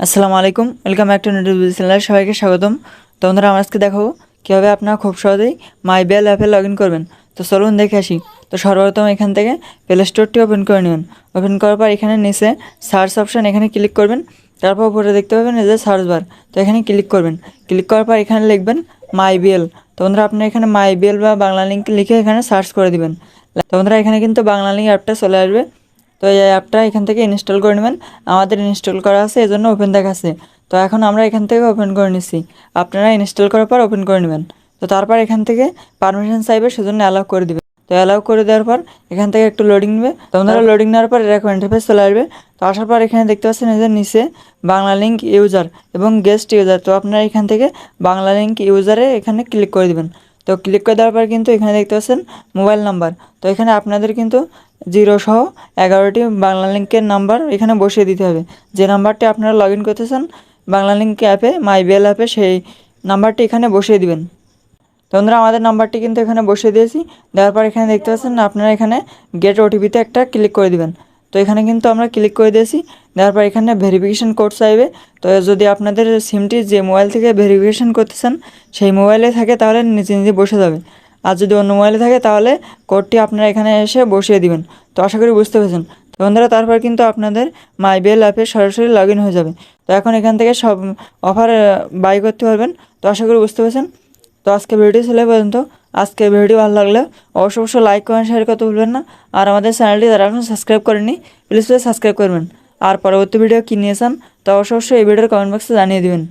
আসসালামু আলাইকুম, welcome back to news channel সবাইকে স্বাগতম। তো বন্ধুরা, আমার আজকে দেখাবো কীভাবে আপনারা খুব সহজেই মাই বেল অ্যাপে লগ ইন করবেন। তো চলুন দেখে আসি। তো সর্বপ্রথম এখান থেকে প্লে স্টোরটি ওপেন করে নেবেন ওপেন করার পর এখানে নিচে সার্চ অপশান এখানে ক্লিক করবেন। তারপর উপরে দেখতে পাবেন এই যে সার্চ বার তো এখানে ক্লিক করবেন। ক্লিক করার পর এখানে লিখবেন মাই বিএল তো বন্ধুরা, আপনি এখানে মাই বিএল বা বাংলা লিঙ্ক লিখে এখানে সার্চ করে দিবেন। তো বন্ধুরা, এখানে কিন্তু বাংলা লিঙ্ক অ্যাপটা চলে আসবে। তো এই অ্যাপটা এখান থেকে ইনস্টল করে নেবেন। আমাদের ইনস্টল করা আছে এজন্য ওপেন দেখাচ্ছে তো এখন আমরা এখান থেকে ওপেন করে নিচ্ছি আপনারা ইনস্টল করার পর ওপেন করে নেবেন। তো তারপর এখান থেকে পারমিশন চাইবে সেজন্য অ্যালাউ করে দিবে। তো অ্যালাউ করে দেওয়ার পর এখান থেকে একটু লোডিং নেবে। তো আপনারা লোডিং নেওয়ার পর এরকম ইন্টারফেস চলে আসবে। তো আসার পর এখানে দেখতে পাচ্ছেন এদের নিচে বাংলা লিঙ্ক ইউজার এবং গেস্ট ইউজার তো আপনারা এখান থেকে বাংলা লিঙ্ক ইউজারে এখানে ক্লিক করে দিবেন। তো ক্লিক করে দেওয়ার পর কিন্তু এখানে দেখতে পাচ্ছেন মোবাইল নাম্বার তো এখানে আপনাদের কিন্তু জিরো সহ এগারোটি বাংলা লিঙ্কের নাম্বার এখানে বসিয়ে দিতে হবে। যে নাম্বারটি আপনারা লগ ইন করতেছেন বাংলা লিঙ্ক অ্যাপে মাই বেল অ্যাপে, সেই নাম্বারটি এখানে বসিয়ে দিবেন। তো বন্ধুরা, আমাদের নাম্বারটি কিন্তু এখানে বসিয়ে দিয়েছি। দেওয়ার পর এখানে দেখতে পাচ্ছেন আপনারা এখানে গেট ওটিপিতে একটা ক্লিক করে দিবেন। তো এখানে কিন্তু আমরা ক্লিক করে দিয়েছি। দেওয়ার পর এখানে ভেরিফিকেশন কোড চাইবে। তো যদি আপনাদের সিমটি যে মোবাইল থেকে ভেরিফিকেশন করতেছেন সেই মোবাইলে থাকে তাহলে নিজে নিজে বসে যাবে। আর যদি অন্য মোবাইলে থাকে তাহলে কোডটি আপনারা এখানে এসে বসিয়ে দিবেন। তো আশা করি বুঝতে পেরেছেন। তো বন্ধুরা, তারপর কিন্তু আপনাদের মাই বেল অ্যাপে সরাসরি লগ হয়ে যাবে। তো এখন এখান থেকে সব অফার বাই করতে পারবেন। তো আশা করি বুঝতে পেরেছেন। তো আজকে ভিডিও ছিল পর্যন্ত। আজকে ভিডিও ভালো লাগলে অবশ্য অবশ্যই লাইক করেন শেয়ার করতে ভুলবেন না। আর আমাদের চ্যানেলটি যারা এখন সাবস্ক্রাইব করেনি প্লিজ প্লিজ সাবস্ক্রাইব করবেন। আর পরবর্তী ভিডিও কী নিয়েছেন তো অবশ্যই অবশ্যই এই ভিডিওর কমেন্ট বক্সে জানিয়ে দিবেন।